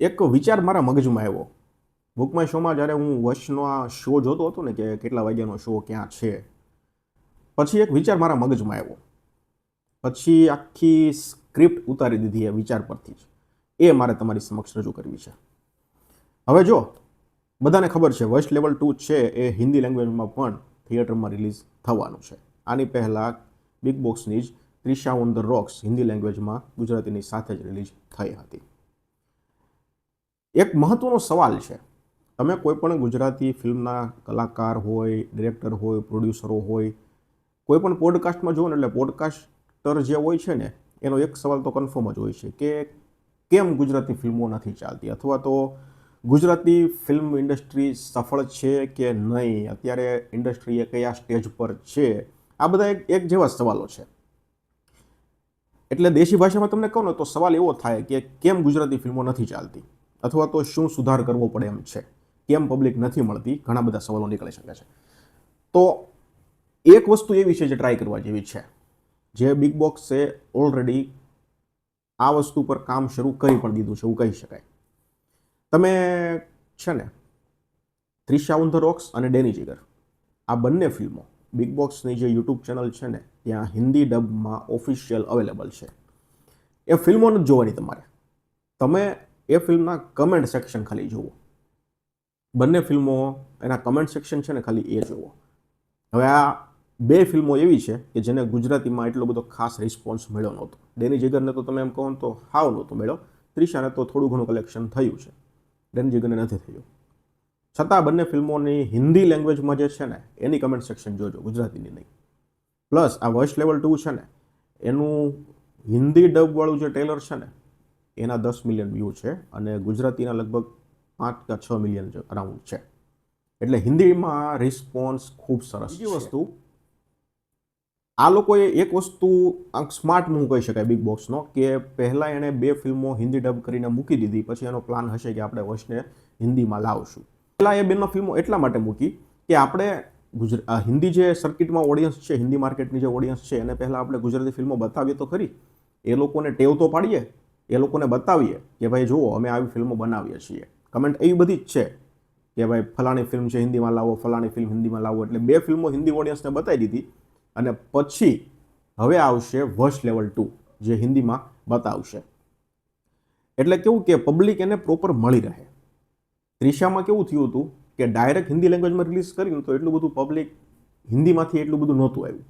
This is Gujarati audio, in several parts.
એક વિચાર મારા મગજમાં આવ્યો. બુકમાય શોમાં જ્યારે હું વર્ષનો આ શો જોતો હતો ને કે કેટલા વાગ્યાનો શો ક્યાં છે, પછી એક વિચાર મારા મગજમાં આવ્યો. પછી આખી સ્ક્રિપ્ટ ઉતારી દીધી એ વિચાર પરથી જ. એ મારે તમારી સમક્ષ રજૂ કરવી છે. હવે જો, બધાને ખબર છે વસ્ટ લેવલ ટુ છે એ હિન્દી લેંગ્વેજમાં પણ થિયેટરમાં રિલીઝ થવાનું છે. આની પહેલાં બિગ બોક્સની જ Trisha on the rocks Hindi લેંગ્વેજમાં ગુજરાતીની સાથે જ રિલીઝ થઈ હતી. એક મહત્વનો સવાલ છે. તમે કોઈપણ ગુજરાતી ફિલ્મના કલાકાર હોય, ડિરેક્ટર હોય, પ્રોડ્યુસરો હોય, કોઈ પણ પોડકાસ્ટમાં જુઓ ને એટલે પોડકાસ્ટર જે હોય છે ને, એનો એક સવાલ તો કન્ફર્મ જ હોય છે કે કેમ ગુજરાતી ફિલ્મો નથી ચાલતી? અથવા તો ગુજરાતી ફિલ્મ ઇન્ડસ્ટ્રી સફળ છે કે નહીં? અત્યારે ઇન્ડસ્ટ્રી એ કયા સ્ટેજ પર છે? આ બધા એક એક જેવા સવાલો છે. એટલે દેશી ભાષામાં તમને કહું ને તો સવાલ એવો થાય કે કેમ ગુજરાતી ફિલ્મો નથી ચાલતી? અથવા તો શું સુધાર કરવો પડે એમ છે? કેમ પબ્લિક નથી મળતી? ઘણા બધા સવાલો નીકળી શકે છે. તો એક વસ્તુ એવી છે જે ટ્રાય કરવા જેવી છે. જે બિગ બોક્સે ઓલરેડી આ વસ્તુ પર કામ શરૂ કરી પણ દીધું છે, એવું કહી શકાય. તમે છે ને ત્રિશા ઓન ધ રોક્સ અને ડેની જીગર, આ બંને ફિલ્મો બિગ બોક્સની જે યુટ્યુબ ચેનલ છે ને, ત્યાં હિન્દી ડબમાં ઓફિશિયલ અવેલેબલ છે. એ ફિલ્મો નથી જોવાની તમારે. તમે એ ફિલ્મના કમેન્ટ સેક્શન ખાલી જુઓ. બંને ફિલ્મો એના કમેન્ટ સેક્શન છે ને ખાલી એ જુઓ. હવે આ બે ફિલ્મો એવી છે કે જેને ગુજરાતીમાં એટલો બધો ખાસ રિસ્પોન્સ મળ્યો નહોતો. ડેની જીગરને તો તમે એમ કહો તો હાવ નહોતો મળ્યો. ત્રિશાને તો થોડું ઘણું કલેક્શન થયું છે. ડેની જીગરને નથી થયું. છતાં બંને ફિલ્મોની હિન્દી લેંગ્વેજમાં જે છે ને, એની કમેન્ટ સેક્શન જોજો, ગુજરાતીની નહીં. પ્લસ આ વોઇસ લેવલ ટુ છે ને, એનું હિન્દી ડબવાળું જે ટેલર છે ને એના દસ મિલિયન વ્યૂ છે અને ગુજરાતીના લગભગ પાંચ કે છ મિલિયન અરાઉન્ડ છે. એટલે હિન્દીમાં રિસ્પોન્સ ખૂબ સરસ બીજી વસ્તુ આ લોકોએ એક વસ્તુ સ્માર્ટ મૂવ કહી શકાય બિગ બોક્સનો કે પહેલાં એણે બે ફિલ્મો હિન્દી ડબ કરીને મૂકી દીધી પછી એનો પ્લાન હશે કે આપણે વર્ષને હિન્દીમાં લાવશું. પહેલાં એ બેનો ફિલ્મો એટલા માટે મૂકી કે આપણે ગુજરાત હિન્દી જે સર્કિટમાં ઓડિયન્સ છે હિન્દી માર્કેટની જે ઓડિયન્સ છે એને પહેલાં આપણે ગુજરાતી ફિલ્મો બતાવીએ તો ખરી. એ લોકોને ટેવ તો પાડીએ એ લોકોને બતાવીએ કે ભાઈ જુઓ, અમે આવી ફિલ્મો બનાવીએ છીએ. કમેન્ટ એવી બધી જ છે કે ભાઈ ફલાણી ફિલ્મ છે હિન્દીમાં લાવો, ફલાણી ફિલ્મ હિન્દીમાં લાવો, એટલે બે ફિલ્મો હિન્દી ઓડિયન્સને બતાવી દીધી અને પછી હવે આવશે વશ લેવલ ટુ જે હિન્દીમાં બતાવશે. એટલે કેવું કે પબ્લિક એને પ્રોપર મળી રહે. ત્રિશામાં કેવું થયું હતું કે ડાયરેક્ટ હિન્દી લેંગ્વેજમાં રિલીઝ કરીને તો એટલું બધું પબ્લિક હિન્દીમાંથી એટલું બધું નહોતું આવ્યું.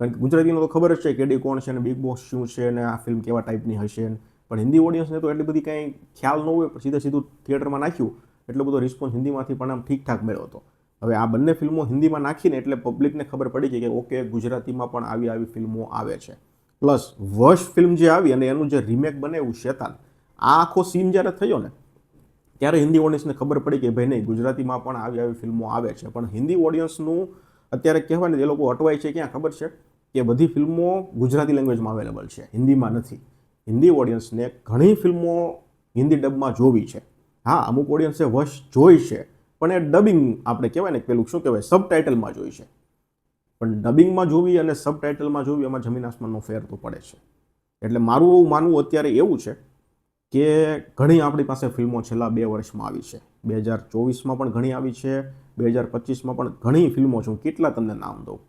કારણ કે ગુજરાતીનો તો ખબર જ છે કેડી કોણ છે અને બિગ બોસ શું છે અને આ ફિલ્મ કેવા ટાઈપની હશે પણ હિન્દી ઓડિયન્સને તો એટલી બધી કાંઈ ખ્યાલ ન હોય સીધે સીધું થિયેટરમાં નાખ્યું, એટલો બધો રિસ્પોન્સ હિન્દીમાંથી પણ આમ ઠીકઠાક મળ્યો હતો. હવે આ બંને ફિલ્મો હિન્દીમાં નાખીને એટલે પબ્લિકને ખબર પડી ગઈ કે ઓકે, ગુજરાતીમાં પણ આવી આવી ફિલ્મો આવે છે. પ્લસ વર્ષ ફિલ્મ જે આવી અને એનું જે રિમેક બનાવ્યું શેતાન, આ આખો સીન જ્યારે થયો ને, ત્યારે હિન્દી ઓડિયન્સને ખબર પડી કે ભાઈ નહીં, ગુજરાતીમાં પણ આવી આવી ફિલ્મો આવે છે. પણ હિન્દી ઓડિયન્સનું અત્યારે કહેવાય ને, એ લોકો અટવાય છે ક્યાં ખબર છે? કે બધી ફિલ્મો ગુજરાતી લેંગ્વેજમાં અવેલેબલ છે, હિન્દીમાં નથી. હિન્દી ઓડિયન્સને ઘણી ફિલ્મો હિન્દી ડબમાં જોવી છે. હા, અમુક ઓડિયન્સે વશ જોઈ છે, પણ એ ડબિંગ આપણે કહેવાય ને પેલું શું કહેવાય સબ ટાઇટલમાં જોઈ છે. પણ ડબિંગમાં જોવી અને સબ ટાઇટલમાં જોવી એમાં જમીન આસમાનનો ફેર તો પડે છે. એટલે મારું એવું માનવું અત્યારે એવું છે કે ઘણી આપણી પાસે ફિલ્મો છેલ્લા બે વર્ષમાં આવી છે. બે હજાર ચોવીસમાં પણ ઘણી આવી છે, બે હજાર પચીસમાં પણ ઘણી ફિલ્મો છું. કેટલા તમને નામ દઉં?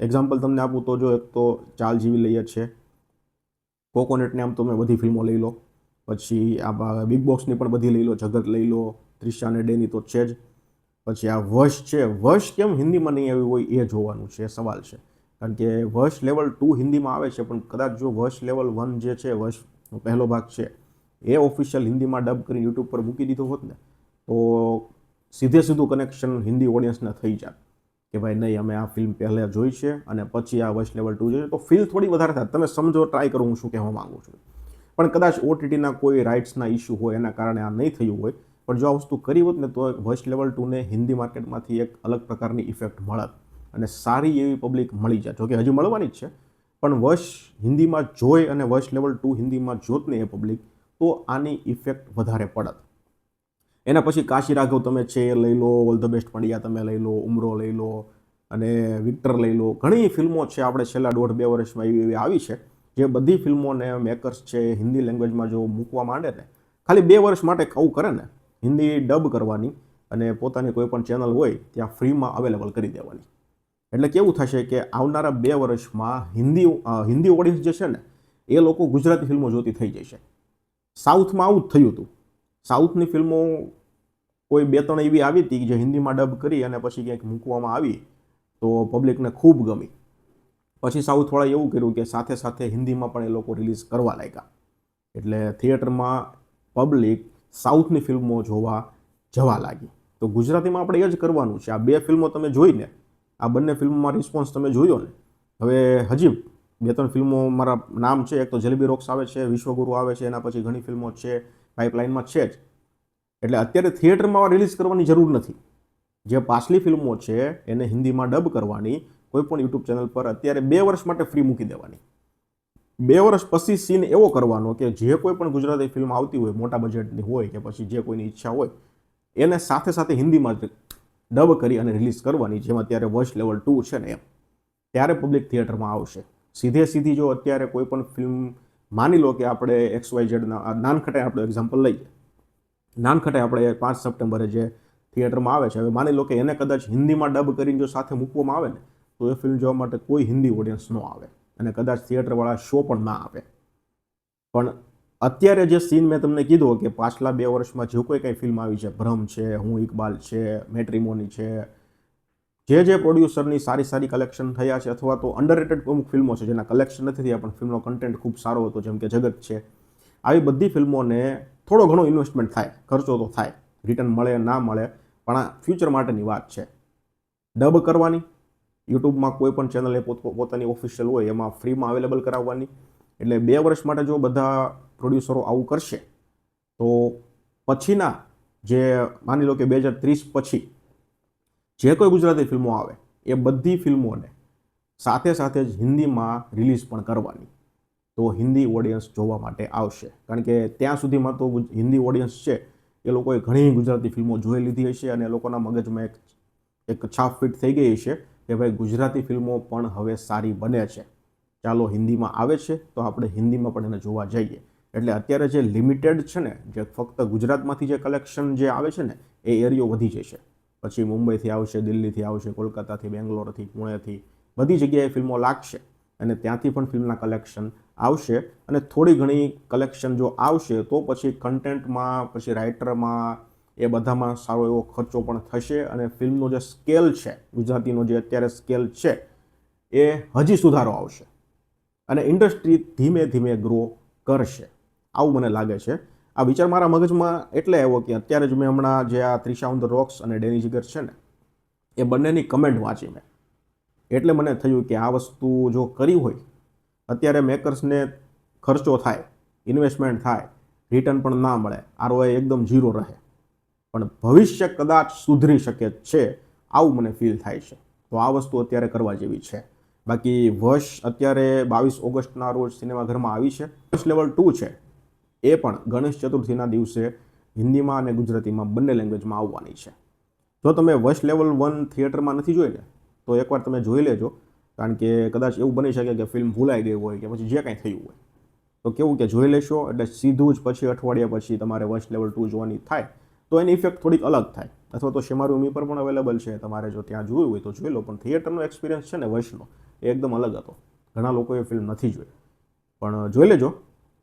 એક્ઝામ્પલ તમને આપું તો જો એક તો ચાલ જેવી લઈએ છે. કોકોનટને આમ તમે બધી ફિલ્મો લઈ લો. પછી આ બિગ બોક્સની પણ બધી લઈ લો જગત લઈ લો ત્રિશાને ડેની તો છે જ. પછી આ વશ છે વશ કેમ હિન્દીમાં નહીં આવી હોય એ જોવાનું છે સવાલ છે. કારણ કે વશ લેવલ ટુ હિન્દીમાં આવે છે, પણ કદાચ જો વશ લેવલ વન જે છે વશ પહેલો ભાગ છે, એ ઓફિશિયલ હિન્દીમાં ડબ કરીને યુટ્યુબ પર મૂકી દીધો હોત ને, તો સીધે સીધું કનેક્શન હિન્દી ઓડિયન્સને થઈ જાય કે ભાઈ નહીં, અમે આ ફિલ્મ પહેલાં જોઈ છે અને પછી આ વશ લેવલ ટુ જોઈએ તો ફીલ થોડી વધારે થાય. તમે સમજો ટ્રાય કરો, હું શું કહેવા માગું છું. પણ કદાચ ઓટીટીના કોઈ રાઇટ્સના ઇસ્યુ હોય, એના કારણે આ નહીં થયું હોય, પણ જો આ વસ્તુ કરી હોત ને, તો વશ લેવલ ટુને હિન્દી માર્કેટમાંથી એક અલગ પ્રકારની ઇફેક્ટ મળત અને સારી એવી પબ્લિક મળી જાય. જોકે હજી મળવાની જ છે, પણ વશ હિન્દીમાં જોઈ અને વશ લેવલ ટુ હિન્દીમાં જોત ને એ પબ્લિક તો આની ઇફેક્ટ વધારે પડત. એના પછી કાશી રાઘવ તમે છે, લઈ લો, ઓલ ધ બેસ્ટ પંડ્યા તમે લઈ લો, ઉમરો લઈ લો અને વિક્ટર લઈ લો. ઘણી ફિલ્મો છે આપણે છેલ્લા દોઢ બે વર્ષમાં એવી એવી આવી છે, જે બધી ફિલ્મોને મેકર્સ છે હિન્દી લેંગ્વેજમાં જો મૂકવા માંડે ને, ખાલી બે વર્ષ માટે આવું કરે ને, હિન્દી ડબ કરવાની અને પોતાની કોઈ પણ ચેનલ હોય ત્યાં ફ્રીમાં અવેલેબલ કરી દેવાની. એટલે કેવું થશે કે આવનારા બે વર્ષમાં હિન્દી હિન્દી ઓડિયન્સ જે છે ને, એ લોકો ગુજરાતી ફિલ્મો જોતી થઈ જશે. સાઉથમાં આવું જ થયું હતું. સાઉથની ફિલ્મો કોઈ બે ત્રણ એવી આવી હતી જે હિન્દીમાં ડબ કરી અને પછી ક્યાંક મૂકવામાં આવી, તો પબ્લિકને ખૂબ ગમી. પછી સાઉથવાળાએ એવું કર્યું કે સાથે સાથે હિન્દીમાં પણ એ લોકો રિલીઝ કરવા લાગ્યા. એટલે થિયેટરમાં પબ્લિક સાઉથની ફિલ્મો જોવા જવા લાગી. તો ગુજરાતીમાં આપણે એ જ કરવાનું છે. આ બે ફિલ્મો તમે જોઈને, આ બંને ફિલ્મોમાં રિસ્પોન્સ તમે જોયો ને. હવે હજી બે ત્રણ ફિલ્મો મારા નામ છે. એક તો જલેબી રોક્સ આવે છે, વિશ્વગુરુ આવે છે, એના પછી ઘણી ફિલ્મો છે. પાઇપલાઇનમાં છે જ. એટલે અત્યારે થિયેટરમાં રિલીઝ કરવાની જરૂર નથી. જે પાછલી ફિલ્મો છે, એને હિન્દીમાં ડબ કરવાની, કોઈ પણ યુટ્યુબ ચેનલ પર અત્યારે બે વર્ષ માટે ફ્રી મૂકી દેવાની. બે વર્ષ પછી સીન એવો કરવાનો કે જે કોઈ પણ ગુજરાતી ફિલ્મ આવતી હોય, મોટા બજેટની હોય કે પછી જે કોઈની ઈચ્છા હોય, એને સાથે સાથે હિન્દીમાં ડબ કરી અને રિલીઝ કરવાની, જેમાં અત્યારે વર્ષ લેવલ ટુ છે ને એમ. ત્યારે પબ્લિક થિયેટરમાં આવશે. સીધે સીધી જો અત્યારે કોઈ પણ ફિલ્મ માની લો કે આપણે એક્સ વાય ઝેડના નાનખટે આપણે એક્ઝામ્પલ લઈએ. નાનખટે આપણે પાંચ સપ્ટેમ્બરે જે થિયેટરમાં આવે છે, હવે માની લો કે એને કદાચ હિન્દીમાં ડબ કરીને જો સાથે મૂકવામાં આવે ને, તો એ ફિલ્મ જોવા માટે કોઈ હિન્દી ઓડિયન્સ ન આવે અને કદાચ થિયેટરવાળા શો પણ ના આપે. પણ અત્યારે જે સીન મેં તમને કીધો કે પાછલા બે વર્ષમાં જે કોઈ કંઈ ફિલ્મ આવી છે, ભ્રમ છે, હું ઇકબાલ છે, મેટ્રિમોની છે જે જે પ્રોડ્યુસરની સારી સારી કલેક્શન થયા છે અથવા તો અંડરરેટેડ અમુક ફિલ્મો છે જેના કલેક્શન નથી થયા, પણ ફિલ્મનો કન્ટેન્ટ ખૂબ સારો હતો, જેમ કે જગત છે. આવી બધી ફિલ્મોને થોડો ઘણો ઇન્વેસ્ટમેન્ટ થાય, ખર્ચો તો થાય રિટર્ન મળે, ના મળે, પણ આ ફ્યુચર માટેની વાત છે. ડબ કરવાની, યુટ્યુબમાં કોઈ પણ ચેનલ પોતાની ઓફિશિયલ હોય, એમાં ફ્રીમાં અવેલેબલ કરાવવાની. એટલે બે વર્ષ માટે જો બધા પ્રોડ્યુસરો આવું કરશે, તો પછીના જે માની લો કે બે હજાર ત્રીસ પછી જે કોઈ ગુજરાતી ફિલ્મો આવે, એ બધી ફિલ્મોને સાથે સાથે જ હિન્દીમાં રિલીઝ પણ કરવાની. તો હિન્દી ઓડિયન્સ જોવા માટે આવશે. કારણ કે ત્યાં સુધીમાં તો હિન્દી ઓડિયન્સ છે. એ લોકોએ ઘણી ગુજરાતી ફિલ્મો જોઈ લીધી હશે અને લોકોના મગજમાં એક એક છાપ ફિટ થઈ ગઈ હશે કે ભાઈ ગુજરાતી ફિલ્મો પણ હવે સારી બને છે. ચાલો હિન્દીમાં આવે છે, તો આપણે હિન્દીમાં પણ એને જોવા જઈએ. એટલે અત્યારે જે લિમિટેડ છે ને, જે ફક્ત ગુજરાતમાંથી જે કલેક્શન જે આવે છે ને, એ એરિયો વધી જશે. પછી મુંબઈથી આવશે, દિલ્હીથી આવશે, કોલકાતાથી, બેંગ્લોરથી, પુણેથી, બધી જગ્યાએ ફિલ્મો લાગશે અને ત્યાંથી પણ ફિલ્મના કલેક્શન આવશે. અને થોડી ઘણી કલેક્શન જો આવશે, તો પછી કન્ટેન્ટમાં, પછી રાઇટરમાં એ બધામાં સારો એવો ખર્ચો પણ થશે અને ફિલ્મનો જે સ્કેલ છે, ગુજરાતીનો જે અત્યારે સ્કેલ છે, એ હજી સુધારો આવશે. અને ઇન્ડસ્ટ્રી ધીમે ધીમે ગ્રો કરશે. આવું મને લાગે છે. આ વિચાર મારા મગજમાં એટલે આવ્યો કે અત્યારે જ મેં હમણાં જે આ ત્રિશા ઓન ધ રોક્સ અને ડેની જીગર છે ને, એ બંનેની કમેન્ટ વાંચી મેં. એટલે મને થયું કે આ વસ્તુ જો કરી હોય, અત્યારે મેકર્સને ખર્ચો થાય ઇન્વેસ્ટમેન્ટ થાય રિટર્ન પણ ના મળે આરઓઆઈ એકદમ ઝીરો રહે. પણ ભવિષ્ય કદાચ સુધરી શકે છે, આવું મને ફીલ થાય છે. તો આ વસ્તુ અત્યારે કરવા જેવી છે. બાકી વર્ષ અત્યારે બાવીસ ઓગસ્ટના રોજ સિનેમાઘરમાં આવી છે. ફર્સ્ટ લેવલ ટુ છે. એ પણ ગણેશ ચતુર્થીના દિવસે હિન્દીમાં અને ગુજરાતીમાં બંને લેંગ્વેજમાં આવવાની છે. જો તમે વશ લેવલ વન થિયેટરમાં નથી જોઈ ને તો એકવાર તમે જોઈ લેજો, કારણ કે કદાચ એવું બની શકે કે ફિલ્મ ભૂલાઈ ગઈ હોય કે પછી જે કાંઈ થયું હોય. તો કેવું કે જોઈ લેશો, એટલે સીધું જ પછી અઠવાડિયા પછી તમારે વશ લેવલ ટુ જોવાની થાય, તો એની ઇફેક્ટ થોડીક અલગ થાય. અથવા તો શેમારૂમી પર પણ અવેલેબલ છે, તમારે જો ત્યાં જોયું હોય તો જોઈ લો, પણ થિયેટરનો એક્સપિરિયન્સ છે ને વશનો એ એકદમ અલગ હતો. ઘણા લોકોએ ફિલ્મ નથી જોઈ. પણ જોઈ લેજો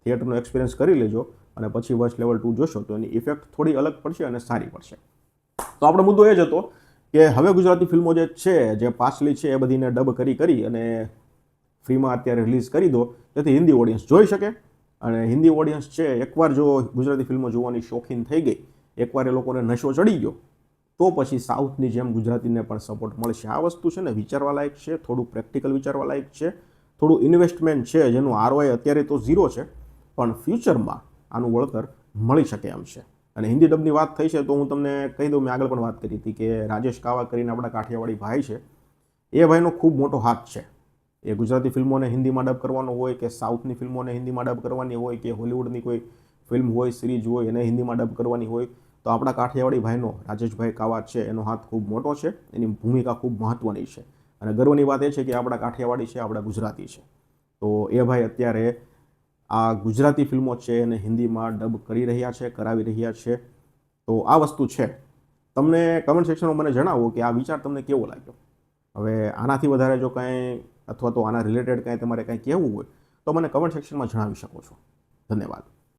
થિયેટરનો એક્સપિરિયન્સ કરી લેજો અને પછી વર્ષ લેવલ ટુ જોશો તો એની ઇફેક્ટ થોડી અલગ પડશે અને સારી પડશે. તો આપણો મુદ્દો એ જ હતો કે હવે ગુજરાતી ફિલ્મો જે છે, જે પાછલી છે એ બધીને ડબ કરી કરી અને ફ્રીમાં અત્યારે રિલીઝ કરી દો, જેથી હિન્દી ઓડિયન્સ જોઈ શકે. અને હિન્દી ઓડિયન્સ છે, એકવાર જો ગુજરાતી ફિલ્મો જોવાની શોખીન થઈ ગઈ, એકવાર એ લોકોને નશો ચડી ગયો, તો પછી સાઉથની જેમ ગુજરાતીને પણ સપોર્ટ મળશે. આ વસ્તુ છે ને વિચારવા લાયક છે, થોડું પ્રેક્ટિકલ વિચારવા લાયક છે, થોડું ઇન્વેસ્ટમેન્ટ છે, જેનું આરઓઆઈ અત્યારે તો ઝીરો છે. પણ ફ્યુચરમાં આનું વળતર મળી શકે એમ છે. અને હિન્દી ડબની વાત થઈ છે તો હું તમને કહી દઉં, મેં આગળ પણ વાત કરી હતી કે રાજેશ કાવા કરીને આપણા કાઠિયાવાડી ભાઈ છે. એ ભાઈનો ખૂબ મોટો હાથ છે. એ ગુજરાતી ફિલ્મોને હિન્દીમાં ડબ કરવાનો હોય કે સાઉથની ફિલ્મોને હિન્દીમાં ડબ કરવાની હોય કે હોલિવૂડની કોઈ ફિલ્મ હોય સિરીઝ હોય, એને હિન્દીમાં ડબ કરવાની હોય, તો આપણા કાઠિયાવાડી ભાઈનો રાજેશભાઈ કાવા છે, એનો હાથ ખૂબ મોટો છે. એની ભૂમિકા ખૂબ મહત્ત્વની છે. અને ગર્વની વાત એ છે કે આપણા કાઠિયાવાડી છે, આપણા ગુજરાતી છે. તો એ ભાઈ અત્યારે આ ગુજરાતી ફિલ્મો છે એને હિન્દીમાં ડબ કરી રહ્યા છે, કરાવી રહ્યા છે. તો આ વસ્તુ છે. તમને કમેન્ટ સેક્શનમાં મને જણાવો કે આ વિચાર તમને કેવો લાગ્યો? હવે આનાથી વધારે જો કાંઈ અથવા તો આના રિલેટેડ કાંઈ તમારે કાંઈ કહેવું હોય તો મને કમેન્ટ સેક્શનમાં જણાવી શકો છો. ધન્યવાદ.